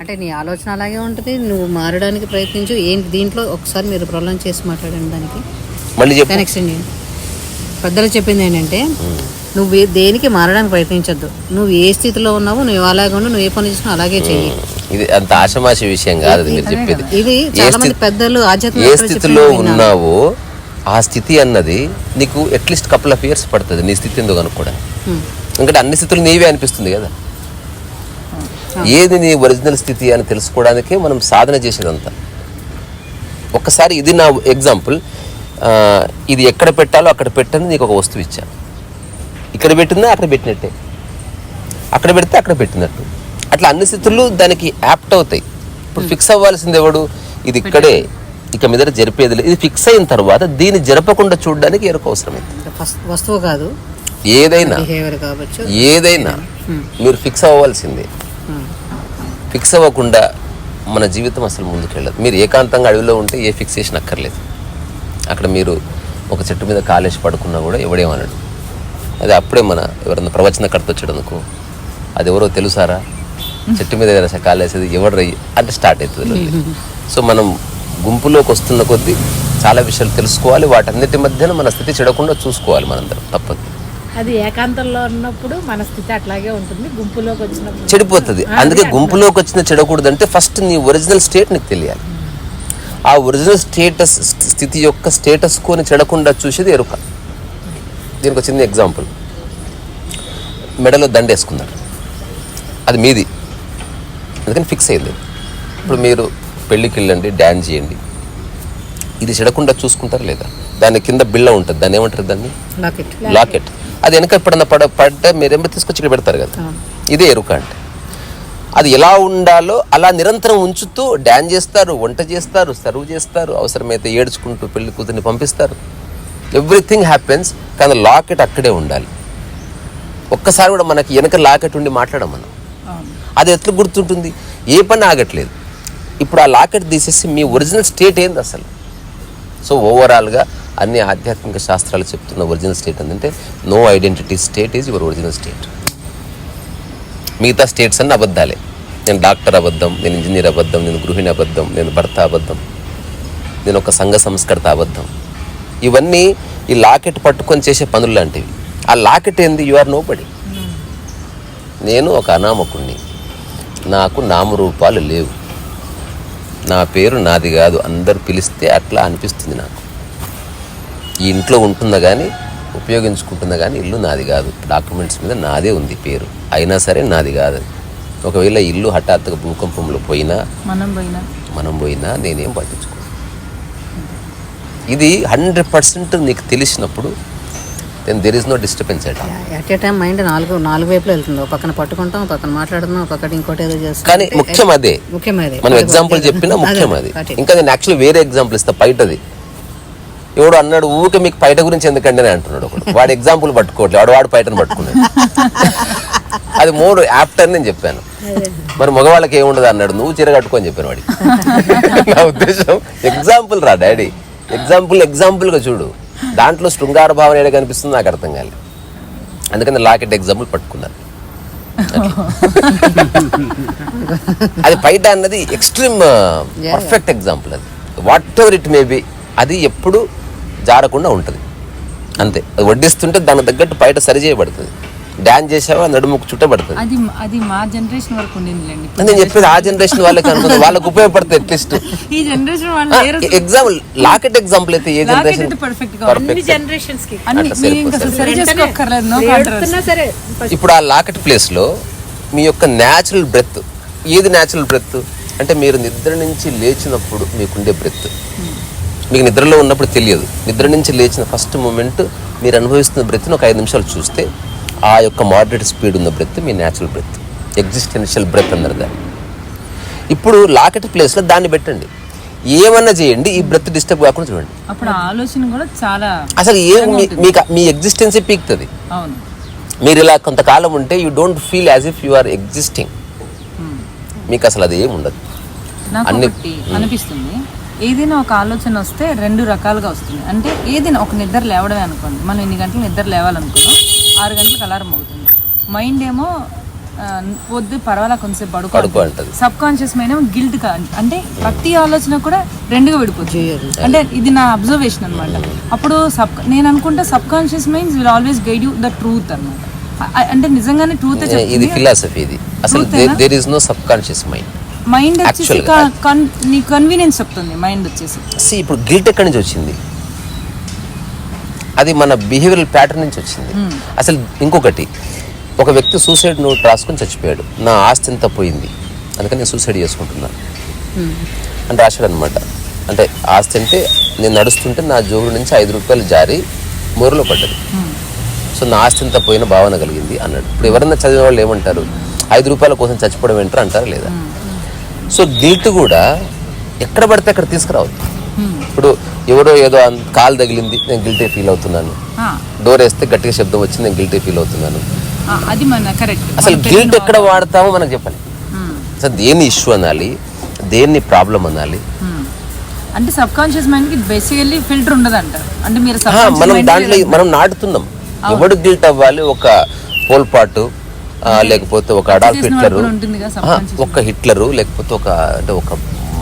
అంటే నీ ఆలోచన అలాగే ఉంటుంది నువ్వు మారడానికి ప్రయత్నించు. ఏంటి దీంట్లో ఒకసారి మీరు ప్రొలం చేసి మాట్లాడండి దానికి. మళ్ళీ చెప్పు. చేయండి. పెద్దలు చెప్పింది ఏంటంటే నువ్వు ఏ- దేనికి మారడానికి ప్రయత్నించొద్దు. నువ్వు ఏ స్థితిలో ఉన్నావో నువ్వు అలాగే ఉండు నువ్వు ఏ పని చేసినా అలాగే చెయ్యి. ఇది అంత ఆశమాషి విషయం కాదు మీరు చెప్పేది. ఇది చాలా మంది పెద్దలు ఏ స్థితిలో ఉన్నావో ఆ స్థితి అన్నది నీకు అట్లీస్ట్ కపుల్ ఆఫ్ ఇయర్స్ పడుతుంది నీ స్థితి ఎందుకు అనుకోవడానికి? ఎందుకంటే అన్ని స్థితులు నీవే అనిపిస్తుంది కదా. ఏది నీ ఒరిజినల్ స్థితి అని తెలుసుకోవడానికే మనం సాధన చేసేదంతా. ఒక్కసారి ఇది నా ఎగ్జాంపుల్. ఇది ఎక్కడ పెట్టాలో అక్కడ పెట్టని నీకు ఒక వస్తువు ఇచ్చా. ఇక్కడ పెట్టిందా అక్కడ పెట్టినట్టే. అక్కడ పెడితే అక్కడ పెట్టినట్టు. అట్లా అన్ని స్థితులు దానికి యాప్ట్ అవుతాయి. ఇప్పుడు ఫిక్స్ అవ్వాల్సింది ఎవడు? ఇది ఇక్కడే. ఇక మీద జరిపేది లేదు. ఇది ఫిక్స్ అయిన తర్వాత దీన్ని జరపకుండా చూడడానికి ఎరుక అవసరమైంది వస్తువు కాదు. ఏదైనా. ఏదైనా. మీరు ఫిక్స్ అవ్వాల్సిందే. ఫిక్స్ అవ్వకుండా మన జీవితం అసలు ముందుకెళ్ళదు. మీరు ఏకాంతంగా అడవిలో ఉంటే ఏ ఫిక్సేషన్ అక్కర్లేదు. అక్కడ మీరు ఒక చెట్టు మీద కాలేసి పడుకున్నా కూడా ఎవడేమనడు అది అప్పుడే మన ఎవరన్నా ప్రవచనకర్త వచ్చాడు అనుకో అది ఎవరో తెలుసారా? చెట్టు మీద ఏదైనా కాలేసేది ఎవడు రయ్యి అంటే స్టార్ట్ అవుతుంది సో మనం గుంపులోకి వస్తున్న కొద్దీ చాలా విషయాలు తెలుసుకోవాలి. వాటన్నిటి మధ్యన మన స్థితి చెడకుండా చూసుకోవాలి మనందరం తప్పదు. అది ఏకాంతంలో ఉన్నప్పుడు మన స్థితి అట్లాగే ఉంటుంది గుంపులోకి వచ్చినప్పుడు. చెడిపోతుంది. అందుకే గుంపులోకి వచ్చిన చెడకూడదంటే ఫస్ట్ నీ ఒరిజినల్ స్టేట్ నీకు తెలియాలి. ఆ ఒరిజినల్ స్టేటస్ స్థితి యొక్క స్టేటస్ కోని చెడకుండా చూసేది ఎరుక. దీనికి చిన్న ఎగ్జాంపుల్. మెడలో దండ వేసుకున్నారు అది మీది. అందుకని ఫిక్స్ అయింది. ఇప్పుడు మీరు పెళ్ళికి వెళ్ళండి డ్యాన్స్ చేయండి. ఇది చెడకుండా చూసుకుంటారు లేదా? దాని కింద బిళ్ళ ఉంటుంది. దాన్ని ఏమంటారు దాన్ని? లాకెట్ లాకెట్ అది వెనక ఎప్పుడన్నా పడ పడ్డ మీరేమో తీసుకొచ్చి ఇక్కడ పెడతారు కదా. ఇదే ఎరుక అంటే. అది ఎలా ఉండాలో అలా నిరంతరం ఉంచుతూ డ్యాన్స్ చేస్తారు వంట చేస్తారు సర్వ్ చేస్తారు అవసరమైతే ఏడ్చుకుంటూ పెళ్ళి కూతుర్ని పంపిస్తారు. ఎవ్రీథింగ్ హ్యాపెన్స్ కానీ లాకెట్ అక్కడే ఉండాలి. ఒక్కసారి కూడా మనకి వెనక లాకెట్ ఉండి మాట్లాడం మనం అది ఎట్లా గుర్తుంటుంది? ఏ పని ఆగట్లేదు. ఇప్పుడు ఆ లాకెట్ తీసేసి మీ ఒరిజినల్ స్టేట్ ఏంది అసలు? సో ఓవరాల్గా అన్ని ఆధ్యాత్మిక శాస్త్రాలు చెప్తున్న ఒరిజినల్ స్టేట్ ఏంటంటే no identity state is your original state మిగతా స్టేట్స్ అన్ని అబద్ధాలే. నేను డాక్టర్ అబద్ధం నేను ఇంజనీర్ అబద్ధం నేను గృహిణి అబద్ధం నేను భర్త అబద్ధం నేను ఒక సంఘ సంస్కర్త అబద్ధం. ఇవన్నీ ఈ లాకెట్ పట్టుకొని చేసే పనులు లాంటివి. ఆ లాకెట్ ఏంది? యు ఆర్ నోబడి నేను ఒక అనామకుణ్ణి. నాకు నామరూపాలు లేవు. నా పేరు నాది కాదు. అందరు పిలిస్తే అట్లా అనిపిస్తుంది నాకు. ఈ ఇంట్లో ఉంటుందా కానీ ఉపయోగించుకుంటుందా కానీ ఇల్లు నాది కాదు. డాక్యుమెంట్స్ మీద నాదే ఉంది పేరు. అయినా సరే నాది కాదు. ఒకవేళ ఇల్లు హఠాత్తుగా భూకంపంలో పోయినా మనం పోయినా. మనం పోయినా నేనేం పట్టించుకో ఇది హండ్రెడ్ పర్సెంట్ నీకు తెలిసినప్పుడు then there is no disturbance at at a time mind నాలుగు నాలుగు వైపులు వెళ్తుంది. ఒక పక్కన పట్టుకుంటాం పక్కన మాట్లాడుతున్నాం పక్కన ఇంకోటి ఏదో చేస్తాం కానీ ముఖ్యం అదే. ముఖ్యం అదే. మనం ఎగ్జాంపుల్ చెప్పినా ముఖ్యం అది. ఇంకా నేను యాక్చువల్లీ వేరే ఎగ్జాంపుల్ ఇస్తా పైటది ఎవడు అన్నాడు ఊకే మీకు పైట గురించి ఎందుకండి అని అంటున్నాడు ఒకడు. వాడు ఎగ్జాంపుల్ పట్టుకోవట్లేదు వాడు వాడు పైటను పట్టుకున్నాడు. అది మోర్ యాప్ట్ అని నేను చెప్పాను. మరి మగవాళ్ళకి ఏముండదు అన్నాడు నువ్వు చీర కట్టుకొని చెప్పాను వాడికి. నా ఉద్దేశం ఎగ్జాంపుల్ రా డాడీ. ఎగ్జాంపుల్ ఎగ్జాంపుల్గా చూడు. దాంట్లో శృంగార భావన ఏడ కనిపిస్తుంది నాకు అర్థం కాలేదు. అందుకని లాకెట్ ఎగ్జాంపుల్ పట్టుకున్నాను. అది బయట అన్నది ఎక్స్ట్రీమ్ పర్ఫెక్ట్ ఎగ్జాంపుల్ అది. Whatever it may be అది ఎప్పుడు జారకుండా ఉంటుంది. అంతే. అది వడ్డిస్తుంటే దానికి తగ్గట్టు బయట సరి చేయబడుతుంది. డ్యాన్స్ చేసావా నడుముకు చుట్టబడుతుంది అది అది మా జనరేషన్ వరకు నేను చెప్పేది ఆ జనరేషన్ వాళ్ళకి అనుకుంది వాళ్ళకి ఉపయోగపడుతుంది అట్లీస్ట్ ఈ జనరేషన్ వాళ్ళు ఎగ్జాంపుల్ లాకెట్ ఎగ్జాంపుల్ అయితే ఏ జనరేషన్ పర్ఫెక్ట్గా అన్ని జనరేషన్స్కి. సరే ఇప్పుడు ఆ లాకెట్ ప్లేస్లో మీ యొక్క న్యాచురల్ బ్రెత్ ఏది న్యాచురల్ బ్రెత్ అంటే మీరు నిద్ర నుంచి లేచినప్పుడు మీకుండే బ్రెత్ మీకు నిద్రలో ఉన్నప్పుడు తెలియదు. నిద్ర నుంచి లేచిన ఫస్ట్ మూమెంట్ మీరు అనుభవిస్తున్న బ్రెత్ని ఒక ఐదు నిమిషాలు చూస్తే ఆ యొక్క మోడరేట్ స్పీడ్ ఉన్న బ్రెత్ మీ న్యాచురల్ బ్రెత్ ఎగ్జిస్టెన్షియల్ బ్రెత్ అన్నారు దాన్ని. ఇప్పుడు లాకెట్ ప్లేస్లో దాన్ని పెట్టండి. ఏమన్నా చేయండి ఈ బ్రెత్ డిస్టర్బ్ కాకుండా చూడండి. అప్పుడు ఆలోచన కూడా చాలా అసలు ఏం మీకు మీ ఎగ్జిస్టెన్సే పీక్తుంది? మీరు ఇలా కొంతకాలం ఉంటే you don't feel as if you are existing మీకు అసలు అది ఏమి ఉండదు ఒకటి అనిపిస్తుంది. ఏదైనా ఒక ఆలోచన వస్తే రెండు రకాలుగా వస్తుంది. అంటే ఏదైనా ఒక నిద్ర లేవడమే అనుకోండి. మనం ఎన్ని గంటలు నిద్ర లేవాలనుకున్నాం ఆరు గంటలకు అలారం అవుతుంది మైండ్ ఏమో ఆ, వద్దు పర్వాలా కొంచెంసేపు పడుకో. సబ్ కాన్షియస్ మైండ్ గిల్ట్ అంటే ప్రతి ఆలోచన కూడా రెండుగా విడిపోతుంది. అంటే ఇది నా అబ్జర్వేషన్ అనమాట అప్పుడు సబ్ నేను అనుకుంటా subconscious minds will always guide you the truth అనమాట అంటే నిజంగానే ట్రూత్ ఇది ఫిలాసఫీ ఇది. అసలు there is no subconscious mind mind వచ్చేసి నీ కన్వీనియన్స్ చెప్తుంది మైండ్ వచ్చేసి. సి ఇప్పుడు గిల్ట్ ఎక్కడి నుంచి వచ్చింది? అది మన బిహేవియరల్ ప్యాటర్న్ నుంచి వచ్చింది. అసలు ఇంకొకటి ఒక వ్యక్తి సూసైడ్ నోట్ రాసుకొని చచ్చిపోయాడు. నా ఆస్తి ఎంత పోయింది? అందుకని నేను సూసైడ్ చేసుకుంటున్నాను అని రాశాడు అనమాట అంటే ఆస్తి అంటే నేను నడుస్తుంటే నా జోబు నుంచి ఐదు రూపాయలు జారి మోరులో పడ్డది. సో నా ఆస్తి ఎంత పోయిన భావన కలిగింది అన్నాడు. ఇప్పుడు ఎవరన్నా చదివిన వాళ్ళు ఏమంటారు? ఐదు రూపాయల కోసం చచ్చిపోవడం ఏంటారు అంటారా లేదా? సో గిల్ట్ కూడా ఎక్కడ పడితే అక్కడ తీసుకురావద్దు. ఇప్పుడు ఎవరో ఏదో కాలు తగిలింది నేను గిల్టీ ఫీల్ అవుతున్నాను. డోర్ వేస్తే గట్టిగా శబ్దం వచ్చింది నేను గిల్టీ ఫీల్ అవుతున్నాను. అది మన కరెక్ట్ అసలు గిల్ట్ ఎక్కడ వాడతామో మనకు చెప్పాలి అసలు దేన్ని ఇష్యూ అనాలి దేన్ని ప్రాబ్లం అనాలి? అంటే సబ్ కాన్షియస్ మైండ్కి బేసికల్లీ ఫిల్టర్ ఉండదు అంటారు అంటే మీరు మనం దాంట్లో మనం నాటుతున్నాం. ఎవడు గిల్ట్ అవ్వాలి? ఒక పోల్పాటు లేకపోతే ఒక అడాల్ఫ్ చేసిన హిట్లరు. ఒక హిట్లరు లేకపోతే ఒక అంటే ఒక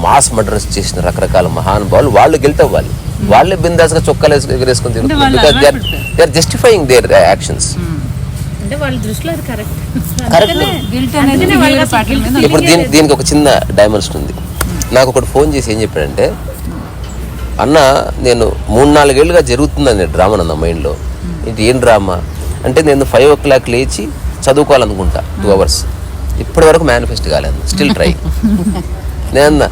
మాస్ మర్డర్స్ చేసిన రకరకాల మహానుభావులు వాళ్ళు గిల్ట్ అవ్వాలి వాళ్ళే బిందాస్గా చొక్కాలు ఎగరేసుకొని because they are justifying their actions అంటే వాళ్ళ దృష్టిలో అది కరెక్ట్. కరెక్ట్ గిల్ట్ అనేది behavior pattern మీద ఇప్పుడు దీని దీనికి ఒక చిన్న డైమెన్షన్ ఉంది. నాకు ఒకటి ఫోన్ చేసి ఏం చెప్పాడంటే అన్న నేను మూడు నాలుగేళ్ళుగా జరుగుతుందని డ్రామా నా మైండ్లో ఇది ఏం డ్రామా అంటే నేను ఫైవ్ ఓ క్లాక్ లేచి చదువుకోవాలనుకుంటా టూ అవర్స్ ఇప్పటి వరకు మేనిఫెస్ట్ కాలేదు. స్టిల్ ట్రై నేను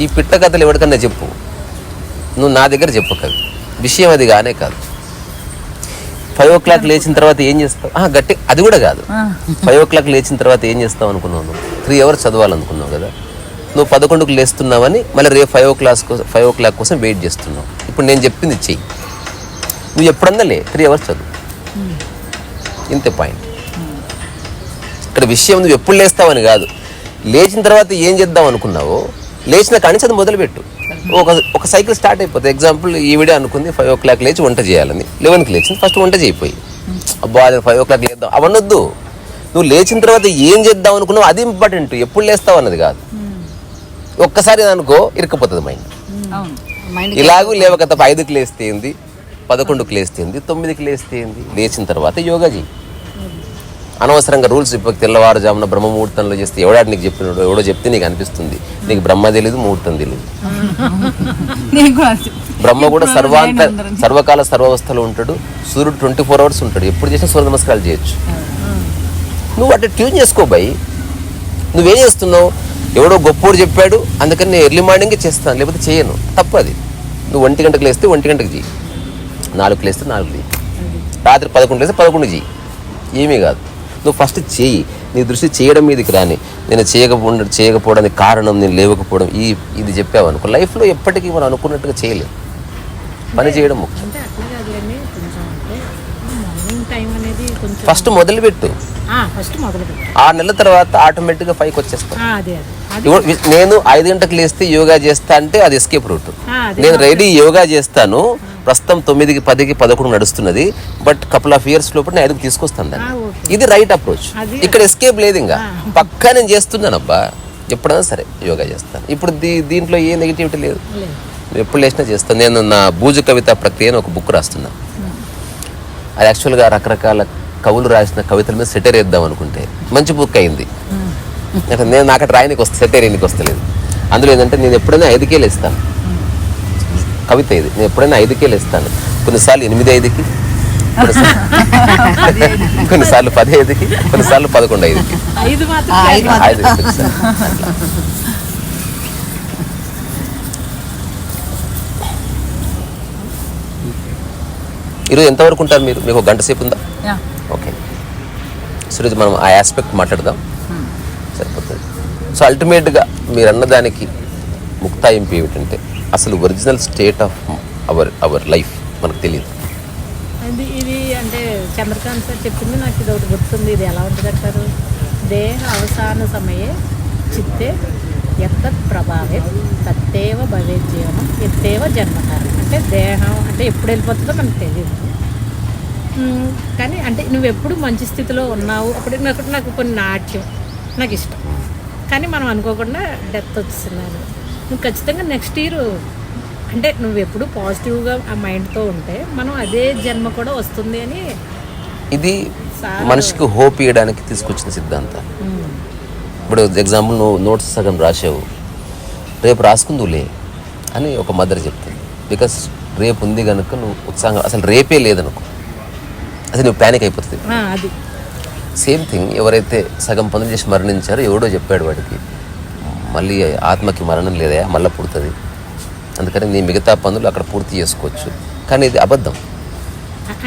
ఈ పిట్ట కథలు ఎవరికన్నా చెప్పు. నువ్వు నా దగ్గర చెప్పకవి విషయం అది కానే కాదు. ఫైవ్ ఓ క్లాక్ లేచిన తర్వాత ఏం చేస్తావు? ఆ, గట్టి అది కూడా కాదు. ఫైవ్ ఓ క్లాక్ లేచిన తర్వాత ఏం చేస్తావు అనుకున్నావు నువ్వు? త్రీ అవర్స్ చదవాలనుకున్నావు కదా? నువ్వు పదకొండుకు లేస్తున్నావని మళ్ళీ రేపు ఫైవ్ ఓ క్లాస్ కోసం ఫైవ్ ఓ క్లాక్ కోసం వెయిట్ చేస్తున్నావు. ఇప్పుడు నేను చెప్పింది చెయ్యి. నువ్వు ఎప్పుడన్నా లే త్రీ అవర్స్ చదువు. ఇంతే పాయింట్ ఇక్కడ విషయం నువ్వు ఎప్పుడు లేస్తావని కాదు. లేచిన తర్వాత ఏం చేద్దాం అనుకున్నావో లేచిన కానీ అది మొదలుపెట్టు. ఒక ఒక సైకిల్ స్టార్ట్ అయిపోతుంది ఎగ్జాంపుల్ ఈవిడే అనుకుంది ఫైవ్ ఓ క్లాక్ లేచి వంట చేయాలని. లెవెన్కి లేచింది ఫస్ట్ వంట చేయిపోయి. అబ్బా అది ఫైవ్ ఓ క్లాక్ లేద్దాం. అవన్నొద్దు నువ్వు లేచిన తర్వాత ఏం చేద్దాం అనుకున్నావు అది ఇంపార్టెంట్ ఎప్పుడు లేస్తావు అన్నది కాదు. ఒక్కసారి అనుకో ఇరుక్కుపోతుంది మైండ్ ఇలాగూ లేవక తప్ప ఐదుకి లేస్తే ఏంది? పదకొండుకి లేస్తే ఏంది? తొమ్మిదికి లేస్తే ఏంది? లేచిన తర్వాత యోగా చేయి అనవసరంగా రూల్స్ ఇప్పుడు తెల్లవారుజామున బ్రహ్మముహూర్తంలో చేస్తే ఎవడాడు నీకు చెప్పినాడు ఎవడో చెప్తే నీకు అనిపిస్తుంది. నీకు బ్రహ్మ తెలియదు ముహూర్తం తెలియదు. బ్రహ్మ కూడా సర్వాంత. సర్వకాల సర్వావస్థలో ఉంటాడు. సూర్యుడు ట్వంటీ ఫోర్ అవర్స్ ఉంటాడు. ఎప్పుడు చేసినా సూర్య నమస్కారాలు చేయొచ్చు. నువ్వు అట్లా ట్యూన్ చేసుకో బై నువ్వేం చేస్తున్నావు? ఎవడో గొప్పోడు చెప్పాడు అందుకని నేను ఎర్లీ మార్నింగే చేస్తాను. లేకపోతే చేయను. తప్పది నువ్వు ఒంటి గంటకు లేస్తే ఒంటి గంటకు చెయ్యి. నాలుగుకి లేస్తే నాలుగు చెయ్యి. రాత్రి పదకొండు లేస్తే పదకొండు చెయ్యి. ఏమీ కాదు. నువ్వు ఫస్ట్ చెయ్యి నీ దృష్టి చేయడం మీదకి రాని. నేను చేయకపోవడం చేయకపోవడానికి కారణం నేను లేవకపోవడం ఈ ఇది చెప్పావు అనుకో. లైఫ్లో ఎప్పటికీ మనం అనుకున్నట్టుగా చేయలేం. పని చేయడం ముఖ్యం. ఫస్ట్ మొదలుపెట్టు. ఆరు నెలల తర్వాత ఆటోమేటిక్గా పైకి వచ్చేస్తాం ఆ, అదే అదే. అది ఇవ్వ- వి- నేను ఐదు గంటలకు లేస్తే యోగా చేస్తా అంటే అది ఎస్కేప్ రూట్ నేను రెడీ యోగా చేస్తాను. ప్రస్తుతం తొమ్మిదికి పదికి పదకొండు నడుస్తున్నది. బట్ కపుల్ ఆఫ్ ఇయర్స్ లోపల నేను ఐదుకి తీసుకొస్తాను దాన్ని. ఇది రైట్ అప్రోచ్ ఇక్కడ ఎస్కేప్ లేదు ఇంకా. పక్కా నేను చేస్తున్నాను అబ్బా ఎప్పుడైనా సరే యోగా చేస్తాను. ఇప్పుడు దీ దీంట్లో ఏ నెగిటివిటీ లేదు. ఎప్పుడు లేచినా చేస్తాను. నేను నా బూజు కవిత ప్రక్రియ అని ఒక బుక్ రాస్తున్నా. అది యాక్చువల్గా రకరకాల కవులు రాసిన కవితల మీద సెటర్ వేద్దాం అనుకుంటే మంచి బుక్ అయింది. అంటే నేను నాకు రాయనికి వస్తే సెటర్ వస్తలేదు. అందులో ఏంటంటే నేను ఎప్పుడైనా ఐదుకేలు ఇస్తాను కవిత ఇది. నేను ఎప్పుడైనా ఐదుకేలు ఇస్తాను కొన్నిసార్లు ఎనిమిది ఐదుకి కొన్నిసార్లు పది ఐదుకి కొన్నిసార్లు పదకొండు ఐదుకి ఐదు. ఈరోజు ఎంతవరకు ఉంటారు మీరు? మీకు ఒక గంట సేపు ఉందా? యా. ఓకే. సో ఈరోజు మనం ఆ ఆస్పెక్ట్ మాట్లాడదాం. సరిపోతుంది. సో అల్టిమేట్గా మీరు అన్నదానికి ముక్తాయింపు ఏమిటంటే అసలు original state of our our life మనకు తెలియదు. అది ఇది అంటే చంద్రకాంత్ సార్ చెప్పింది నాకు ఇది ఒకటి గుర్తుంది. ఇది ఎలా ఉంటుంది అంటారు? దేహ అవసాన సమయే చిత్తే ఎంత ప్రభావే తత్తేవ భవే జీవనం ఎత్తేవ జన్మకారం అంటే దేహం అంటే ఎప్పుడు వెళ్ళిపోతుందో మనకు తెలియదు. కానీ అంటే నువ్వు ఎప్పుడు మంచి స్థితిలో ఉన్నావు? అప్పుడు నాకు నాకు కొన్ని నాట్యం నాకు ఇష్టం. కానీ మనం అనుకోకుండా డెత్ వచ్చిందని నువ్వు ఖచ్చితంగా నెక్స్ట్ ఇయర్ అంటే నువ్వు ఎప్పుడు పాజిటివ్గా ఆ మైండ్తో ఉంటే మనం అదే జన్మ కూడా వస్తుంది అని ఇది మనిషికి హోప్ ఇవ్వడానికి తీసుకొచ్చిన సిద్ధాంతం. మ్మ్. ఇప్పుడు ఎగ్జాంపుల్ నువ్వు నోట్స్ సగం రాసావు రేపు రాసుకుందులే అని ఒక మదర్ చెప్తుంది. బికాస్ రేపు ఉంది కనుక నువ్వు ఉత్సాహంగా అసలు రేపే లేదనుకో. అసలు నువ్వు ప్యానిక్ అయిపోతుంది. సేమ్ థింగ్ ఎవరైతే సగం పనులు చేసి మరణించారో ఎవడో చెప్పాడు వాడికి. మళ్ళీ ఆత్మకి మరణం లేదా మళ్ళీ పుడుతుంది. అందుకని నీ మిగతా పనులు అక్కడ పూర్తి చేసుకోవచ్చు. కానీ ఇది అబద్ధం.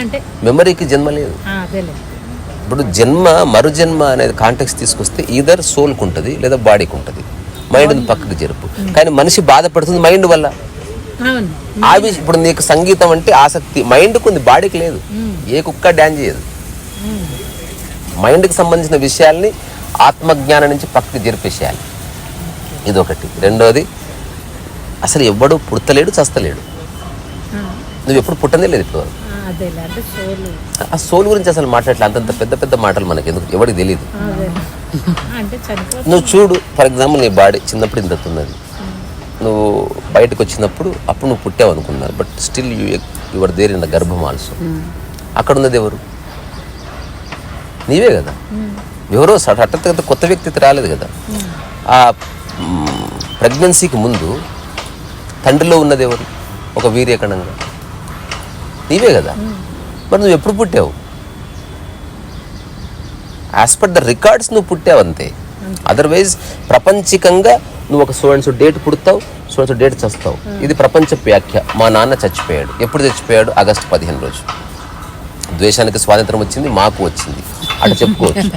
అంటే మెమరీకి జన్మ లేదు. ఇప్పుడు జన్మ మరు జన్మ అనేది కాంటెక్స్ తీసుకొస్తే ఈధర్ సోల్కి ఉంటుంది లేదా బాడీకి ఉంటుంది. మైండ్ పక్కకి జరుపు. కానీ మనిషి బాధపడుతుంది మైండ్ వల్ల. అవును. ఆ విషయం ఇప్పుడు నీకు సంగీతం అంటే ఆసక్తి. మైండ్కి ఉంది బాడీకి లేదు. ఏ కుక్క డ్యాన్స్ చేయదు. మైండ్కి సంబంధించిన విషయాల్ని ఆత్మజ్ఞానం నుంచి పక్కకి జరిపేసేయాలి. ఇదొకటి. రెండోది అసలు ఎవ్వడు పుడతలేడు చస్తలేడు. నువ్వు ఎప్పుడు పుట్టనే లేదు ఇప్పుడు ఆ, సోలు. గురించి అసలు మాట్లాడలే అంతంత పెద్ద పెద్ద మాటలు మనకి ఎందుకు? ఎవరికి తెలియదు నువ్వు చూడు ఫర్ ఎగ్జాంపుల్ నీ బాడీ చిన్నప్పుడు ఇంత ఉన్నది. నువ్వు బయటకు వచ్చినప్పుడు అప్పుడు నువ్వు పుట్టావు అనుకున్నారు. But still you your there in the గర్భం ఆల్సో. అక్కడ ఉన్నది ఎవరు? నీవే కదా. ఎవరో సడ- హఠాత్తుగా కొత్త వ్యక్తి రాలేదు కదా. ఆ ప్రెగ్నెన్సీకి ముందు తండ్రిలో ఉన్నది ఎవరు? ఒక వీర్యకణంగా నీవే కదా? మరి నువ్వు ఎప్పుడు పుట్టావు? యాజ్ పర్ ద రికార్డ్స్ నువ్వు పుట్టావు అంతే. అదర్వైజ్ ప్రపంచికంగా నువ్వు ఒక సో అండ్ సో డేట్ పుడతావు సో అండ్ సో డేట్ చస్తావు. ఇది ప్రపంచ వ్యాఖ్య. మా నాన్న చచ్చిపోయాడు. ఎప్పుడు చచ్చిపోయాడు? ఆగస్టు పదిహేను రోజు. ద్వేషానికి స్వాతంత్రం వచ్చింది మాకు వచ్చింది. అటు చెప్పుకోవచ్చు.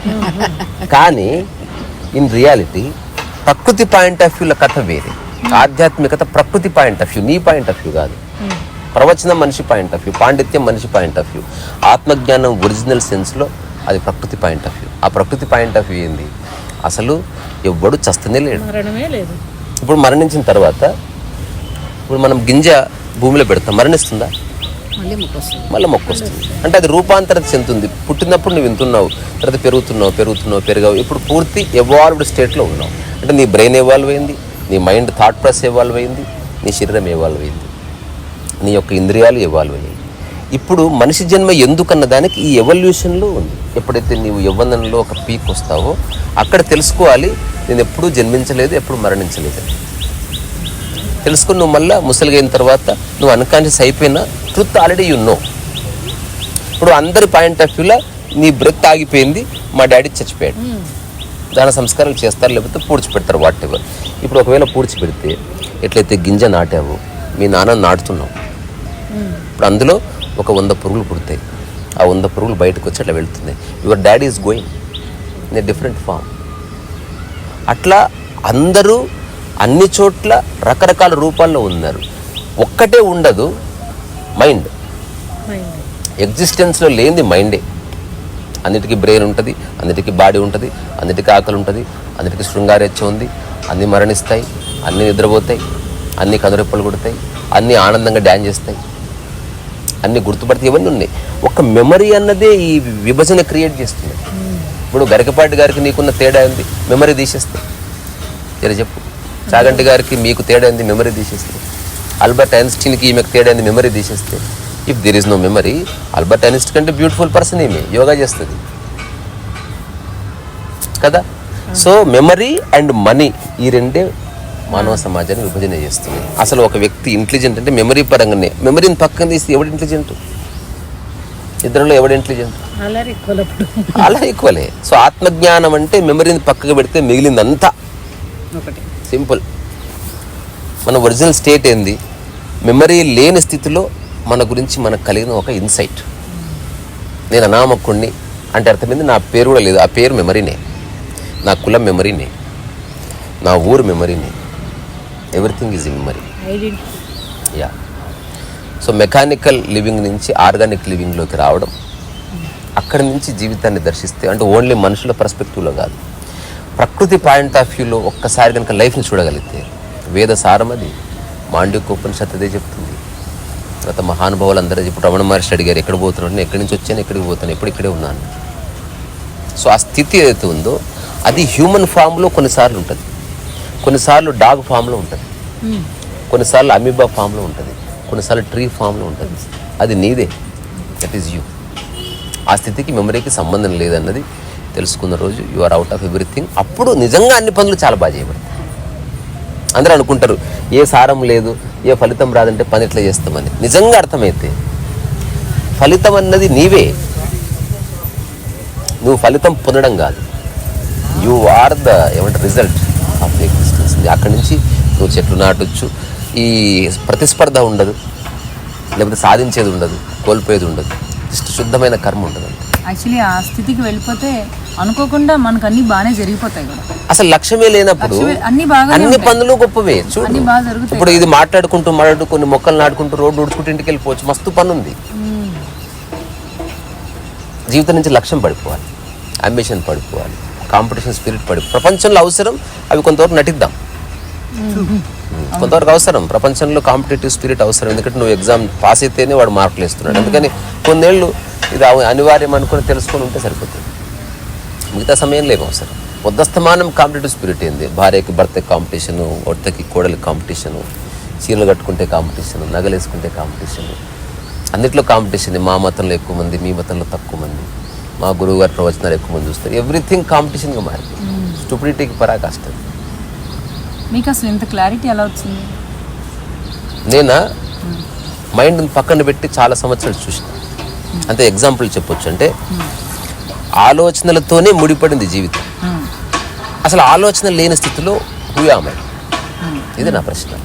కానీ ఇన్ రియాలిటీ ప్రకృతి పాయింట్ ఆఫ్ వ్యూల కథ వేరే. ఆధ్యాత్మికత ప్రకృతి పాయింట్ ఆఫ్ వ్యూ నీ పాయింట్ ఆఫ్ వ్యూ కాదు. ప్రవచనం మనిషి పాయింట్ ఆఫ్ వ్యూ పాండిత్యం మనిషి పాయింట్ ఆఫ్ వ్యూ. ఆత్మజ్ఞానం ఒరిజినల్ సెన్స్లో అది ప్రకృతి పాయింట్ ఆఫ్ వ్యూ. ఆ ప్రకృతి పాయింట్ ఆఫ్ వ్యూ ఏంది? అసలు ఎవ్వడు చస్తనే లేడు. ఇప్పుడు మరణించిన తర్వాత ఇప్పుడు మనం గింజ భూమిలో పెడతాం. మరణిస్తుందా? మళ్ళీ మొక్క వస్తుంది అంటే అది రూపాంతరం చెందుతుంది పుట్టినప్పుడు నువ్వు వింటున్నావు తర్వాత పెరుగుతున్నావు పెరుగుతున్నావు పెరిగావు. ఇప్పుడు పూర్తి ఎవాల్వ్డ్ స్టేట్లో ఉన్నావు. అంటే నీ బ్రెయిన్ ఇవాల్వ్ అయింది నీ మైండ్ థాట్ ప్రాసెస్ ఇవాల్వ్ అయింది నీ శరీరం ఇవాల్వ్ అయింది నీ యొక్క ఇంద్రియాలు ఇవాల్వ్ అయ్యాయి ఇప్పుడు మనిషి జన్మ ఎందుకన్న దానికి ఈ ఎవల్యూషన్లో ఉంది. ఎప్పుడైతే నీవు యవ్వనంలో ఒక పీక్ వస్తావో అక్కడ తెలుసుకోవాలి నేను ఎప్పుడూ జన్మించలేదు ఎప్పుడు మరణించలేదు. తెలుసుకుని నువ్వు మళ్ళీ ముసలిగైన తర్వాత నువ్వు అన్కాన్షియస్ అయిపోయినా ట్రుత్ ఆల్రెడీ యు నో ఇప్పుడు అందరి పాయింట్ ఆఫ్ వ్యూలో నీ బ్రెత్ ఆగిపోయింది మా డాడీ చచ్చిపోయాడు. Hmm. దాని సంస్కారాలు చేస్తారు లేకపోతే పూడ్చిపెడతారు వాట్ ఎవర్ ఇప్పుడు ఒకవేళ పూడ్చిపెడితే ఎట్లయితే గింజ నాటావు మీ నాన్న నాటుతున్నావు. ఇప్పుడు అందులో ఒక వంద పురుగులు పుడతాయి. ఆ వంద పురుగులు బయటకు వచ్చి అట్లా వెళ్తుంది your daddy is going in a different form అట్లా అందరూ అన్ని చోట్ల రకరకాల రూపాల్లో ఉన్నారు. ఒక్కటే ఉండదు మైండ్ మైండ్ ఎగ్జిస్టెన్స్లో లేనిది మైండే అన్నిటికీ బ్రెయిన్ ఉంటుంది అన్నిటికీ బాడీ ఉంటుంది అన్నిటికీ ఆకలి ఉంటుంది అన్నిటికీ శృంగారెచ్చ ఉంది అన్నీ మరణిస్తాయి అన్నీ నిద్రపోతాయి అన్నీ కనురెప్పలు కొడతాయి అన్నీ ఆనందంగా డ్యాన్స్ చేస్తాయి. అన్నీ గుర్తుపడితే ఇవన్నీ ఉన్నాయి. ఒక మెమరీ అన్నదే ఈ విభజన క్రియేట్ చేస్తుంది. ఇప్పుడు గరికపాటి గారికి నీకున్న తేడా ఉంది మెమరీ తీసేస్తుంది. ఇలా చెప్పు. చాగంటి గారికి మీకు తేడా ఉంది మెమరీ తీసేస్తే ఆల్బర్ట్ ఐన్స్టీన్కి ఈమెకు తేడా ఉంది మెమరీ తీసేస్తే if there is no memory Albert Einstein కంటే బ్యూటిఫుల్ పర్సన్ ఈమె యోగా చేస్తుంది. కదా? సో మెమరీ అండ్ మనీ ఈ రెండే మానవ సమాజాన్ని విభజన చేస్తుంది అసలు ఒక వ్యక్తి ఇంటెలిజెంట్ అంటే మెమరీ పరంగానే మెమరీని పక్కన తీస్తే ఎవడు ఇంటెలిజెంట్ ఇద్దరిలో ఎవడు ఇంటెలిజెంట్ అలా ఈక్వలే సో ఆత్మజ్ఞానం అంటే మెమరీని పక్కకు పెడితే మిగిలిందంతా. సింపుల్ మన ఒరిజినల్ స్టేట్ ఏంది? మెమరీ లేని స్థితిలో మన గురించి మనకు కలిగిన ఒక ఇన్సైట్ నేను అనామకుణ్ణి అంటే అర్థమైంది నా పేరు కూడా లేదు. ఆ పేరు మెమరీనే నా కులం మెమరీనే నా ఊరు మెమరీనే everything is memory yeah so mechanical living నుంచి ఆర్గానిక్ లివింగ్లోకి రావడం అక్కడి నుంచి జీవితాన్ని దర్శిస్తే అంటే ఓన్లీ మనుషుల పర్స్పెక్టివ్లో కాదు. ప్రకృతి పాయింట్ ఆఫ్ వ్యూలో ఒక్కసారి కనుక లైఫ్ని చూడగలిగితే వేద సారం అది. మాండ్యోకోపనిషత్ అదే చెప్తుంది. తర్వాత మహానుభావులు అందరూ ఇప్పుడు రమణ మహర్షి అడిగారు ఎక్కడ పోతున్నాడు నేను ఎక్కడి నుంచి వచ్చాను ఎక్కడికి పోతాను ఎప్పుడు ఇక్కడే ఉన్నాను. సో ఆ స్థితి ఏదైతే ఉందో అది హ్యూమన్ ఫామ్లో కొన్నిసార్లు ఉంటుంది. కొన్నిసార్లు డాగ్ ఫామ్లో ఉంటుంది. కొన్నిసార్లు అమీబా ఫామ్లో ఉంటుంది. కొన్నిసార్లు ట్రీ ఫామ్లో ఉంటుంది. అది నీదే. దట్ ఈస్ యూ ఆ స్థితికి మెమరీకి సంబంధం లేదన్నది తెలుసుకున్న రోజు you are out of everything అప్పుడు నిజంగా అన్ని పనులు చాలా బాగా చేయబడతాయి. అందరూ అనుకుంటారు ఏ సారం లేదు ఏ ఫలితం రాదంటే పని ఎట్లా చేస్తామని. నిజంగా అర్థమైతే ఫలితం అన్నది నీవే. నువ్వు ఫలితం పొందడం కాదు. యు ఆర్ ద ఏమంటే రిజల్ట్ ఆఫ్ ది ఎగ్జిస్టెన్స్ అక్కడి నుంచి నువ్వు చెట్లు నాటొచ్చు. ఈ ప్రతిస్పర్ధ ఉండదు. లేకపోతే సాధించేది ఉండదు. కోల్పోయేది ఉండదు. జస్ట్ శుద్ధమైన కర్మ ఉండదు అంతే. యాక్చువల్లీ ఆ స్థితికి వెళ్ళిపోతే అనుకోకుండా మనకు అన్ని బాగానే జరిగిపోతాయి కూడా అసలు లక్ష్యమే లేనప్పుడు అన్ని బాగానే అన్ని. పనులు గొప్పవే చూడు. అన్ని బాగా జరుగుతాయి ఇప్పుడు ఇది మాట్లాడుకుంటూ మాట్లాడుతూ కొన్ని మొక్కలు నాటుకుంటూ రోడ్డు ఉడుచుకుంటూ ఇంటికి వెళ్ళిపోవచ్చు. మస్తు పని ఉంది జీవితం నుంచి లక్ష్యం పడిపోవాలి. అంబిషన్ పడిపోవాలి. కాంపిటీషన్ స్పిరిట్ పడి ప్రపంచంలో అవసరం అవి కొంతవరకు నటిద్దాం. కొంతవరకు అవసరం. ప్రపంచంలో కాంపిటేటివ్ స్పిరిట్ అవసరం. ఎందుకంటే నువ్వు ఎగ్జామ్ పాస్ అయితేనే వాడు మార్కులు ఇస్తున్నాడు అందుకని కొన్నేళ్ళు ఇది అనివార్యం అనుకుని తెలుసుకొని ఉంటే సరిపోతుంది. మిగతా సమయంలో ఏం అవసరం? పొద్దస్తమానం కాంపిటేటివ్ స్పిరిట్ ఏంది? భార్యకి భర్తకి కాంపిటీషను భర్తకి కోడలికి కాంపిటీషను చీరలు కట్టుకుంటే కాంపిటీషను నగలేసుకుంటే కాంపిటీషను. అన్నిట్లో కాంపిటీషన్ మా మతంలో ఎక్కువ మంది మీ మతంలో తక్కువ మంది. మా గురువు గారి ప్రవచనాలు ఎక్కువ మంది చూస్తారు. ఎవ్రీథింగ్ కాంపిటీషన్గా మారింది. స్టూపిడిటీకి పరాకాష్ట. మీకు అసలు ఇంత క్లారిటీ ఎలా వచ్చింది? నేనా? మైండ్ పక్కన పెట్టి చాలా సంవత్సరాలు చూసిన. అంటే ఎగ్జాంపుల్ చెప్పొచ్చు అంటే ఆలోచనలతోనే ముడిపడింది జీవితం. అసలు ఆలోచన లేని స్థితిలో హుయామై ఇది నా ప్రశ్న.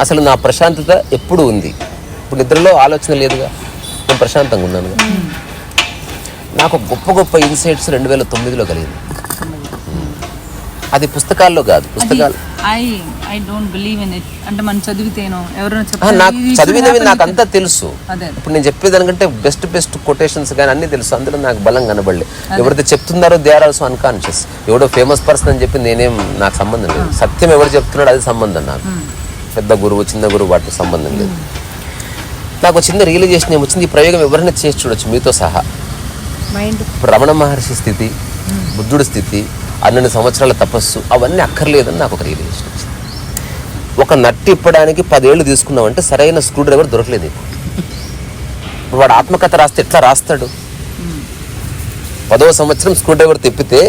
అసలు నా ప్రశాంతత ఎప్పుడు ఉంది? ఇప్పుడు నిద్రలో ఆలోచన లేదుగా? నేను ప్రశాంతంగా ఉన్నానుగా? నాకు గొప్ప గొప్ప ఇన్సైట్స్ రెండు వేల తొమ్మిదిలో కలిగింది. అది పుస్తకాల్లో కాదు పుస్తకాలు. I I don't believe in it అంటే మనం చదివితేనో ఎవరైనా ఆ, చెప్తారు నాకు చదివినవి నాకు. అంతా తెలుసు. అదే. ఇప్పుడు నేను చెప్పేదానికంటే బెస్ట్ బెస్ట్ కొటేషన్స్ కానీ అన్ని తెలుసు. అందులో నాకు బలం కనబడలే. ఎవరైతే చెప్తున్నారో దే ఆర్ ఆల్సో అన్కాన్షియస్ ఎవడో ఫేమస్ పర్సన్ అని చెప్పి నేనేం నాకు సంబంధం లేదు. సత్యం ఎవరు చెప్తున్నాడో అది సంబంధం నాకు. పెద్ద గురువు చిన్న గురువు వాటితో సంబంధం లేదు. నాకు చిన్న రియలైజేషన్ ఏమొచ్చింది ఈ ప్రయోగం ఎవరైనా చేసి చూడొచ్చు మీతో సహా. రమణ మహర్షి స్థితి బుద్ధుడి స్థితి అన్నెండు సంవత్సరాల తపస్సు అవన్నీ అక్కర్లేదని నాకు ఒక రియలైజేషన్ వచ్చింది. ఒక నట్టి ఇప్పడానికి పదేళ్ళు తీసుకున్నామంటే సరైన స్క్రూ డ్రైవర్ దొరకలేదు ఇప్పుడు వాడు ఆత్మకథ రాస్తే ఎట్లా రాస్తాడు? పదవ సంవత్సరం స్క్రూ డ్రైవర్ తిప్పితే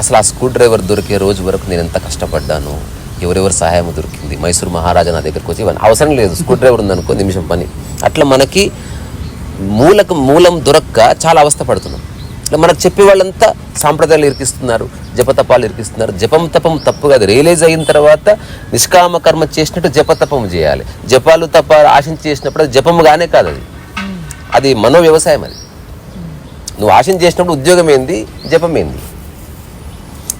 అసలు ఆ స్క్రూ డ్రైవర్ దొరికే రోజు వరకు నేను ఎంత కష్టపడ్డాను? ఎవరెవరు సహాయం దొరికింది? మైసూర్ మహారాజా నా దగ్గరకు వచ్చి ఇవన్నీ అవసరం లేదు స్క్రూ డ్రైవర్ ఉందనుకో నిమిషం పని. అట్లా మనకి మూలకు మూలం దొరక్క చాలా అవస్థ పడుతున్నాం. మనకు చెప్పే వాళ్ళంతా సాంప్రదాయాలు ఇరికిస్తున్నారు జపతపాలు ఇరికిస్తున్నారు. జపం తపం తప్పు కాదు. రియలైజ్ అయిన తర్వాత నిష్కామ కర్మ చేసినట్టు జపతపం చేయాలి. జపాలు తప్ప ఆశించి చేసినప్పుడు అది జపముగానే కాదు అది. అది మనో వ్యవసాయం అది. నువ్వు ఆశించి చేసినప్పుడు ఉద్యోగం ఏంది? జపం ఏంది?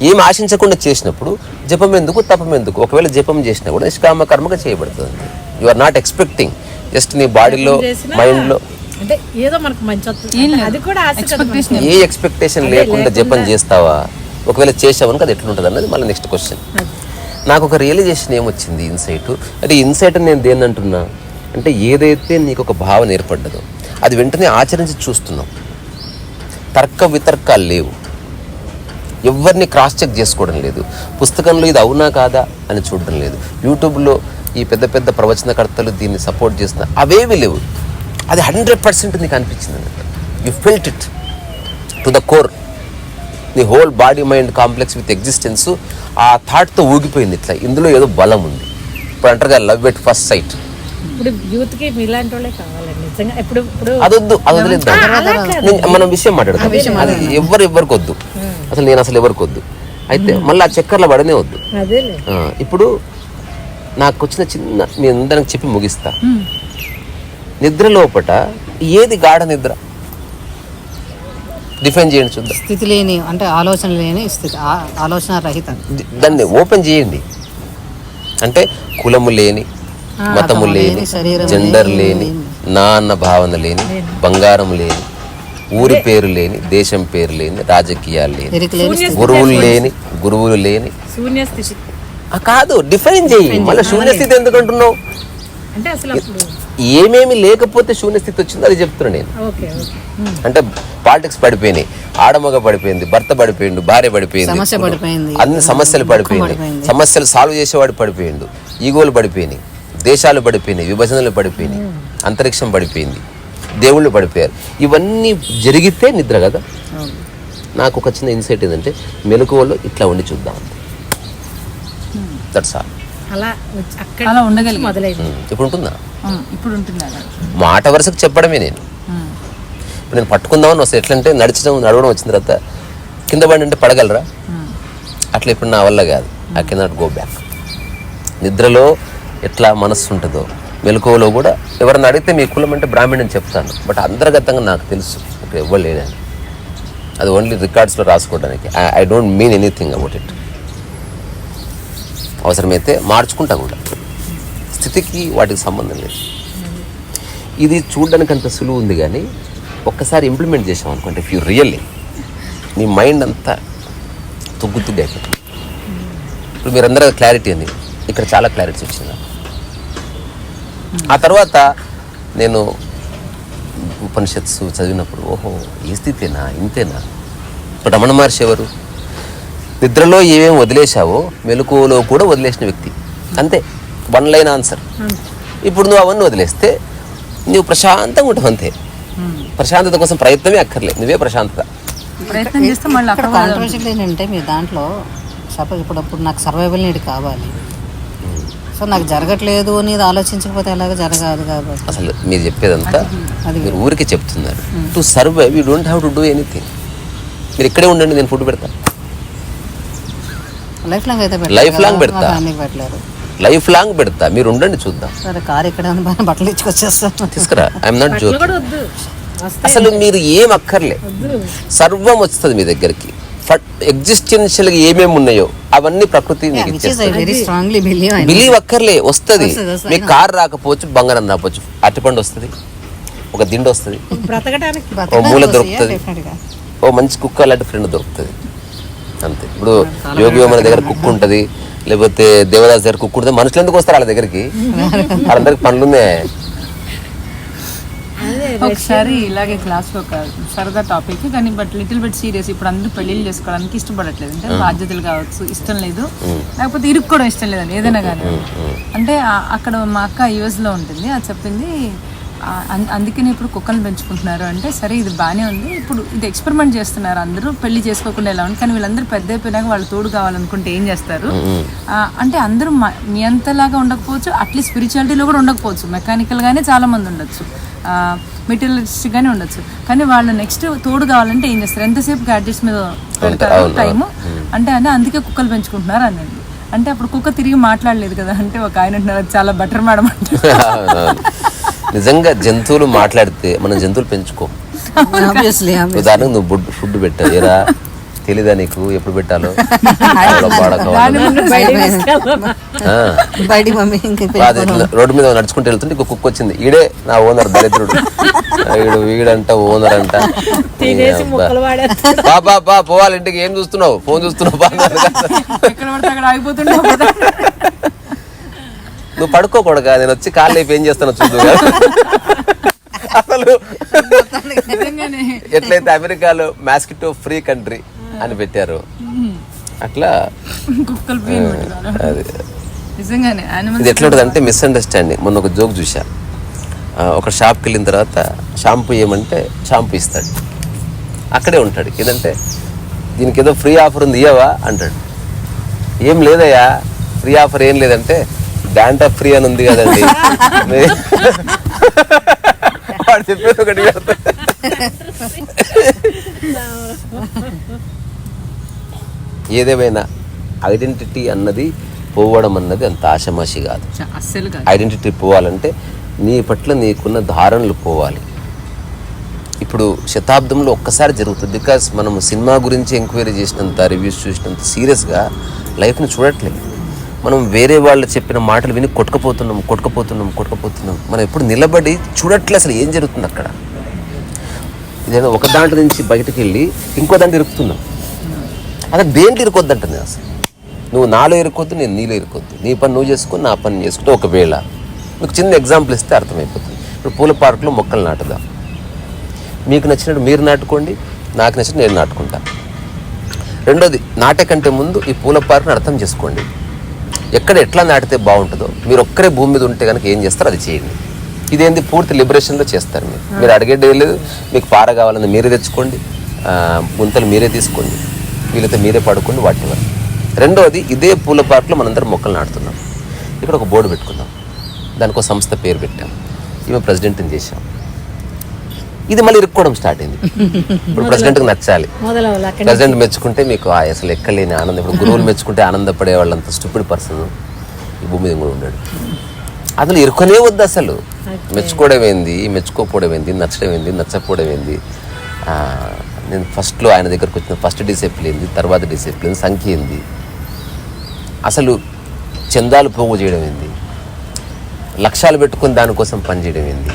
ఏం ఆశించకుండా చేసినప్పుడు జపం ఎందుకు తపం ఎందుకు? ఒకవేళ జపం చేసినా కూడా నిష్కామ కర్మగా చేయబడుతుంది. You are not expecting just నీ బాడీలో మైండ్లో అంటే ఏదో మనకు మంచి వస్తుంది. అది కూడా ఆశ కదా Expectation మనకి. ఏ ఎక్స్పెక్టేషన్ లేకుండా జపం చేస్తావా? ఒకవేళ చేసావనుక అది ఎట్లుంటుంది అన్నది మళ్ళీ నెక్స్ట్ క్వశ్చన్ నాకు ఒక రియలైజేషన్ ఏమొచ్చింది ఇన్సైట్ అంటే ఇన్సైట్ నేను దేన్ని అంటున్నా? అంటే ఏదైతే నీకు ఒక భావన ఏర్పడ్డదో అది వెంటనే ఆచరించి చూస్తున్నావు. తర్క వితర్కాలు లేవు. ఎవరిని క్రాస్ చెక్ చేసుకోవడం లేదు. పుస్తకంలో ఇది అవునా కాదా అని చూడడం లేదు. యూట్యూబ్లో ఈ పెద్ద పెద్ద ప్రవచనకర్తలు దీన్ని సపోర్ట్ చేస్తున్నారు అవేవి లేవు. అది హండ్రెడ్ పర్సెంట్ నీకు అనిపించింది. అన్నట్టు you felt it to the core నీ whole body mind complex with existence ఆ థాట్తో ఊగిపోయింది ఇట్లా. ఇందులో ఏదో బలం ఉంది. ఇప్పుడు అంటారు కదా లవ్ ఎట్ ఫస్ట్ సైట్ ఇప్పుడు యూత్కి మీలాంటి వాళ్ళే కావాలండి. నిజంగా ఇప్పుడు ఇప్పుడు అదొద్దు అది వదిలేద్దాం ఆ, అలా కాదు. నేను- మనం విషయం మాట్లాడదాం. అది ఎవరు ఎవరికి వద్దు. అసలు నేను అసలు ఎవరికి వద్దు. అయితే మళ్ళీ ఆ చక్కర్లో పడనే వద్దు. అదేలే. ఆ, ఇప్పుడు నాకు వచ్చిన చిన్న నేను అందరికి చెప్పి ముగిస్తా. నిద్ర లోపట ఏది గాఢ నిద్ర? డిఫైన్ చేయండి చూద్దాం. స్థితి లేని అంటే ఆలోచన లేని స్థితి ఆలోచన రహిత. దాన్ని ఓపెన్ చేయండి. అంటే కులము లేని మతము లేని శరీరం జెండర్ లేని నా అన్న భావన లేని బంగారం లేని ఊరి పేరు లేని దేశం పేరు లేని రాజకీయాలు లేని గురువులు లేని గురువులు లేని. శూన్య స్థితి. ఆ కాదు డిఫైన్ చేయి. మళ్ళీ శూన్య స్థితి ఎందుకు అంటున్నావు? అంటే అసలు అప్పుడు ఏమేమి లేకపోతే శూన్య స్థితి వచ్చిందో అది చెప్తున్నా నేను. అంటే పాలిటిక్స్ పడిపోయినాయి. ఆడమగ పడిపోయింది భర్త పడిపోయిండు భార్య పడిపోయింది. అన్ని సమస్యలు పడిపోయినాయి. పడిపోయింది. సమస్యలు సాల్వ్ చేసేవాడు పడిపోయిండు. ఈగోలు పడిపోయినాయి. దేశాలు పడిపోయినాయి. విభజనలు పడిపోయినాయి. అంతరిక్షం పడిపోయింది. దేవుళ్ళు పడిపోయారు. ఇవన్నీ జరిగితే నిద్ర కదా? నాకు ఒక చిన్న ఇన్సైట్ ఏంటంటే మెలకువలో ఇట్లా ఉండి చూద్దాం దట్స్ ఆల్ అలా వచ్చి అక్కడ అలా ఉండగలిగి మొదలైంది. ఇప్పుడు ఉంటుందా ఇప్పుడు ఉంటుంది అలా. మాట వరుసకు చెప్పడమే నేను. ఇప్పుడు నేను పట్టుకుందామని వస్తే ఎట్లంటే నడిచడం నడవడం వచ్చిన తర్వాత కింద పడి అంటే పడగలరా? అట్లా ఇప్పుడు నా వల్ల కాదు. I cannot go back. నిద్రలో ఎట్లా మనస్సు ఉంటుందో మెలకువలో కూడా ఎవరన్నా అడిగితే మీ కులం అంటే బ్రాహ్మణ్ చెప్తాను. బట్ అంతర్గతంగా నాకు తెలుసు. ఇక్కడ ఇవ్వలేదని అది ఓన్లీ రికార్డ్స్లో రాసుకోవడానికి. I don't mean anything about it అవసరమైతే మార్చుకుంటా కూడా. స్థితికి వాటికి సంబంధం లేదు. ఇది చూడడానికి అంత సులువు ఉంది కానీ ఒక్కసారి ఇంప్లిమెంట్ చేసాం అనుకోండి ఫ్యూ రియల్లీ నీ మైండ్ అంతా తుగ్గు తుగ్గు అయిపోతుంది. ఇప్పుడు మీరందరూ క్లారిటీ అని ఇక్కడ చాలా క్లారిటీ వచ్చింది. ఆ తర్వాత నేను ఉపనిషత్సు చదివినప్పుడు ఓహో ఈ స్థితేనా ఇంతేనా? ఇప్పుడు రమణ మహర్షి ఎవరు? నిద్రలో ఏమేమి వదిలేశావో మెలకువలో కూడా వదిలేసిన వ్యక్తి. అంతే. వన్ లైన్ ఆన్సర్ ఇప్పుడు నువ్వు అవన్నీ వదిలేస్తే నువ్వు ప్రశాంతంగా ఉంటావు అంతే. ప్రశాంతత కోసం ప్రయత్నమే అక్కర్లేదు నువ్వే ప్రశాంతత. ప్రయత్నం చేస్తే మళ్ళీ ఇక్కడ అక్కడ కాంట్రవర్షియల్ ఏంటంటే మీ దాంట్లో సపోజ్ ఇప్పుడు అప్పుడు నాకు సర్వైవల్ నీడ్ కావాలి. సో నాకు జరగట్లేదు అనేది ఆలోచించకపోతే ఎలాగ జరగదు కాబట్టి. అసలు మీరు చెప్పేదంతా అది మీరు ఊరికి చెప్తున్నారు. To survive you don't have to do anything మీరు ఇక్కడే ఉండండి నేను ఫుడ్ పెడతా. లైఫ్ లాంగ్ అయితే Life long పెడతా. లైఫ్ లాంగ్ పెడతా. మీరు ఉండండి చూద్దాం. సరే కార్ ఇక్కడ బట్టలు ఇచ్చుకొచ్చేస్తాను తీసుకురా. ఐఎమ్ నాట్ జోక్ అసలు మీరు ఏం అక్కర్లే. సర్వం వస్తుంది మీ దగ్గరికి. ఎగ్జిస్టెన్షియల్గా ఏమేమి ఉన్నాయో అవన్నీ ప్రకృతి బిలీవ్ బిలీవ్ అక్కర్లే వస్తుంది. మీకు కార్ రాకపోవచ్చు బంగారం రాకపోవచ్చు. అరటిపండు వస్తుంది ఒక దిండు వస్తుంది. బ్రతకడానికి ఓ మూల దొరుకుతుంది. ఓ మంచి కుక్క అలాంటి ఫ్రెండ్ దొరుకుతుంది. అంతే. ఇప్పుడు యోగి మన దగ్గర కుక్క ఉంటుంది లేకపోతే దేవదాస్ దగ్గర కుక్క ఉంటుంది మనుషులు ఎందుకు వస్తారు వాళ్ళ దగ్గరికి? వాళ్ళందరికి పనులు ఉన్నాయి ఒకసారి ఇలాగే క్లాస్లో ఒక సరదా టాపిక్ కానీ బట్ లిటిల్ బిట్ సీరియస్ ఇప్పుడు అందరూ పెళ్ళిళ్ళు చేసుకోవడానికి ఇష్టపడట్లేదు. అంటే బాధ్యతలు కావచ్చు ఇష్టం లేదు. లేకపోతే ఇరుక్కోవడం ఇష్టం లేదండి ఏదైనా కానీ. అంటే అక్కడ మా అక్క యుఎస్లో ఉంటుంది అది చెప్పింది అందుకని ఇప్పుడు కుక్కలు పెంచుకుంటున్నారు. అంటే సరే ఇది బాగానే ఉంది. ఇప్పుడు ఇది ఎక్స్పెరిమెంట్ చేస్తున్నారు అందరూ. పెళ్ళి చేసుకోకుండా ఎలా ఉంది కానీ వీళ్ళందరూ పెద్ద అయిపోయినాక వాళ్ళు తోడు కావాలనుకుంటే ఏం చేస్తారు? అంటే అందరూ మ- మీ అంతలాగా ఉండకపోవచ్చు. అట్లీస్ట్ స్పిరిచువాలిటీలో కూడా ఉండకపోవచ్చు. మెకానికల్ గానే చాలా మంది ఉండొచ్చు. మెటీరియలిస్టిక్ గానే ఉండొచ్చు. కానీ వాళ్ళు నెక్స్ట్ తోడు కావాలంటే ఏం చేస్తారు? ఎంతసేపు గ్యాడ్జెట్స్ మీద పెడతారు? టైము? అంటే అని అందుకే కుక్కలు పెంచుకుంటున్నారు అన్నది అంటే అప్పుడు కుక్క తిరిగి మాట్లాడలేదు కదా? అంటే ఒక ఆయన అంటున్నారు "అది చాలా బెటర్ మేడం అంటే నిజంగా జంతువులు మాట్లాడితే మనం జంతువులు పెంచుకో. ఉదాహరణకు నువ్వు ఫుడ్ ఫుడ్ పెట్టావు. ఏరా? తెలీదా నీకు? ఎప్పుడు పెట్టాలో? రోడ్డు మీద నడుచుకుంటూ వెళ్తుంటే ఇంకో కుక్క వచ్చింది. ఈడే నా ఓనర్ దరిద్రుడు. వీడు వీడంట ఓనర్ అంట. పా పా పోవాలి ఇంటికి. ఏం చూస్తున్నావు? ఫోన్ చూస్తున్నావు పా అన్నాడు కదా. ఎక్కడ పడితే అక్కడ ఆగిపోతుంటే నువ్వు పడుకోకూడదు నేను వచ్చి కాళ్ళు లేపి ఏం చేస్తానో చూడు అసలు ఎట్లయితే అమెరికాలో మాస్కిటో ఫ్రీ కంట్రీ అని పెట్టారు. అట్లా ఇది ఎట్లా ఉంటుంది అంటే మిస్అండర్స్టాండింగ్ మొన్న ఒక జోక్ చూసా ఒక షాప్కి వెళ్ళిన తర్వాత షాంపూ ఇవ్వమంటే షాంపూ ఇస్తాడు. అక్కడే ఉంటాడు. ఏదంటే దీనికి ఏదో ఫ్రీ ఆఫర్ ఉంది ఇయ్యవా? అంటాడు. ఏం లేదయ్యా ఫ్రీ ఆఫర్ ఏం లేదంటే డాంటా ఫ్రీ అని ఉంది కదండి. వాడు చెప్పేది ఒకటి. ఏదేమైనా ఐడెంటిటీ అన్నది పోవడం అన్నది అంత ఆషమాషి కాదు. అస్సలు కాదు. ఐడెంటిటీ పోవాలంటే నీ పట్ల నీకున్న ధారణలు పోవాలి. ఇప్పుడు శతాబ్దంలో ఒక్కసారి జరుగుతుంది. బికాస్ మనం సినిమా గురించి ఎంక్వైరీ చేసినంత రివ్యూస్ చూసినంత సీరియస్గా లైఫ్ని చూడట్లేదు. మనం వేరే వాళ్ళు చెప్పిన మాటలు విని కొట్టుకుపోతున్నాం కొట్టుకుపోతున్నాం కొట్టుకుపోతున్నాం. మనం ఎప్పుడు నిలబడి చూడట్లే అసలు ఏం జరుగుతుంది అక్కడ? ఇదేదో ఒక దాంట్లో నుంచి బయటకు వెళ్ళి ఇంకో దాంట్లో ఇరుకుతున్నాం అదే దేంట్లో ఇరుకొద్దంట నేను అసలు? నువ్వు నాలో ఇరుకొద్దు నేను నీలో ఇరుకొద్దు నీ పని నువ్వు చేసుకో నా పని చేసుకుంటే ఒకవేళ. మీకు చిన్న ఎగ్జాంపుల్ ఇస్తే అర్థమైపోతుంది. ఇప్పుడు పూల పార్కులో మొక్కలు నాటుదాం. మీకు నచ్చినట్టు మీరు నాటుకోండి నాకు నచ్చినట్టు నేను నాటుకుంటా. రెండోది నాటే కంటే ముందు ఈ పూల పార్క్ని అర్థం చేసుకోండి. ఎక్కడ ఎట్లా నాటితే బాగుంటుందో మీరు ఒక్కరే భూమి మీద ఉంటే కనుక ఏం చేస్తారో అది చేయండి. ఇదేంది? పూర్తి లిబరేషన్లో చేస్తారు మీరు. మీరు అడిగేది లేదు. మీకు పార కావాలని మీరే తెచ్చుకోండి. గుంతలు మీరే తీసుకోండి. వీళ్ళతో మీరే పడుకోండి వాటి రెండోది ఇదే పూల పార్క్లో మనందరం మొక్కలు నాటుతున్నాం. ఇక్కడ ఒక బోర్డు పెట్టుకుందాం. దానికి ఒక సంస్థ పేరు పెట్టాం. ఈమె ప్రెసిడెంట్ని చేశాం. ఇది మళ్ళీ ఇరుక్కోవడం స్టార్ట్ అయింది. ఇప్పుడు ప్రెసిడెంట్కి నచ్చాలి. మొదలవ్వాలి అక్కడ ప్రెసిడెంట్ మెచ్చుకుంటే మీకు ఆ అసలు ఎక్కలేని ఆనందం. ఇప్పుడు గురువులు మెచ్చుకుంటే ఆనందపడే వాళ్ళంత స్టూపిడ్ పర్సన్ ఈ భూమి మీద కూడా ఉన్నాడు అసలు ఇరుకునే వద్దు అసలు. మెచ్చుకోవడం ఏంది? మెచ్చుకోకపోవడం ఏంది? నచ్చడం ఏంది? నచ్చకపోవడం ఏంది? నేను ఫస్ట్లో ఆయన దగ్గరకు వచ్చిన ఫస్ట్ డిసిప్లిన్ తర్వాత డిసిప్లిన్ సంఖ్య ఏంది? అసలు చందాలు పోగు చేయడం ఏంది? లక్ష్యాలు పెట్టుకుని దానికోసం పనిచేయడం ఏంది?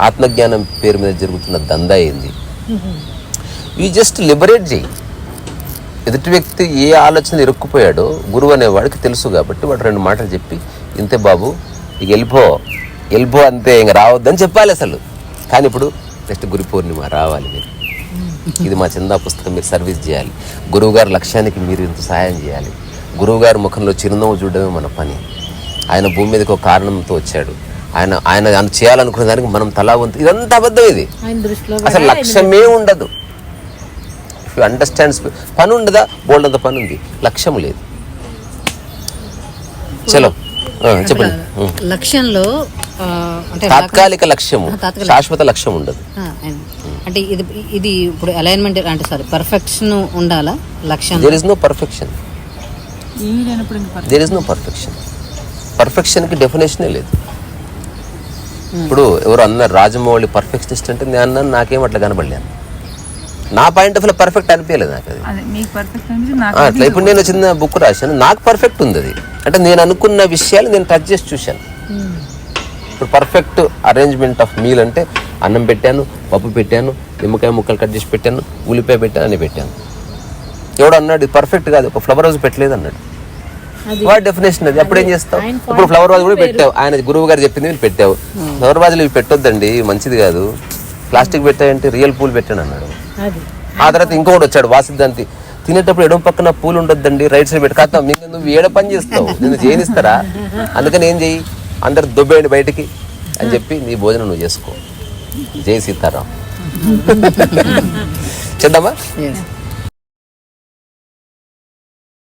ఆత్మజ్ఞానం పేరు మీద జరుగుతున్న దందా ఏంది? ఈ జస్ట్ లిబరేట్ చేయి ఎదుటి వ్యక్తి ఏ ఆలోచన ఇరుక్కుపోయాడో గురువు అనేవాడికి తెలుసు కాబట్టి వాడు రెండు మాటలు చెప్పి ఇంతే బాబు ఇక వెళ్ళిపో వెళ్ళిపో అంతే ఇంక రావద్దని చెప్పాలి అసలు. కానీ ఇప్పుడు నెక్స్ట్ గురు పూర్ణిమ రావాలి మీరు. ఇది మా చందా పుస్తకం మీరు సర్వీస్ చేయాలి. గురువుగారి లక్ష్యానికి మీరు ఇంత సహాయం చేయాలి. గురువుగారి ముఖంలో చిరునవ్వు చూడడమే మన పని. ఆయన భూమి మీదకి ఒక కారణంతో వచ్చాడు. ఆయన ఆయన ఆయన చేయాలనుకున్న దానికి మనం తలా వంతు ఇదంతా అబద్ధం ఇది. అసలు లక్ష్యమే ఉండదు. ఇఫ్ యూ అండర్స్టాండ్స్ పని ఉండదా? బోల్డ్ అంత పని ఉంది. లక్ష్యం లేదు. చలో. చెప్పండి. లక్ష్యంలో తాత్కాలిక లక్ష్యము. తాత్కాలిక- శాశ్వత లక్ష్యం ఉండదు. అంటే ఇది ఇది ఇప్పుడు అలైన్మెంట్ అంటే సారీ పర్ఫెక్షన్ ఉండాలా? లక్ష్యం. There is no perfection. There is no perfection పర్ఫెక్షన్కి డెఫినేషనే లేదు. ఇప్పుడు ఎవరు అన్నారు రాజమౌళి పర్ఫెక్షనిస్ట్ అంటే నేను అన్నాను నాకేం అట్లా కనబడలేను నా పాయింట్ ఆఫ్ పర్ఫెక్ట్ అనిపించలేదు నాకు అది. అట్లా ఇప్పుడు నేను చిన్న బుక్ రాశాను నాకు పర్ఫెక్ట్ ఉంది అది. అంటే నేను అనుకున్న విషయాలు నేను టచ్ చేసి చూశాను. ఇప్పుడు పర్ఫెక్ట్ అరేంజ్మెంట్ ఆఫ్ మీల్ అంటే అన్నం పెట్టాను పప్పు పెట్టాను నిమ్మకాయ ముక్కలు కట్ చేసి పెట్టాను ఉల్లిపాయ పెట్టాను అని పెట్టాను. ఎవడు అన్నాడు ఇది పర్ఫెక్ట్ కాదు ఒక ఫ్లవర్ హౌస్ పెట్టలేదు అన్నాడు. వాట్ డెఫినేషన్ అది? అప్పుడు ఏం చేస్తావు? ఇప్పుడు ఫ్లవర్ వాజ్ కూడా పెట్టావు. ఆయన గురువు గారు చెప్పింది మీరు పెట్టావు. ఫ్లవర్ వాజులు ఇవి పెట్టొద్దండి మంచిది కాదు. ప్లాస్టిక్ పెట్టాయంటే రియల్ పూలు పెట్టాను అన్నాడు. ఆ తర్వాత ఇంకొకటి వచ్చాడు వాసిద్దాంతి తినేటప్పుడు ఎడమ పక్కన పూలు ఉండొద్దండి రైట్ సైడ్ పెట్టి కాదు నువ్వు ఏడ పని చేస్తావు? నిన్ను చేయనిస్తారా అందుకని ఏం చెయ్యి? అందరు దుబ్బేయండి బయటికి అని చెప్పి నీ భోజనం నువ్వు చేసుకో. జై సీతారాం. చేద్దామా.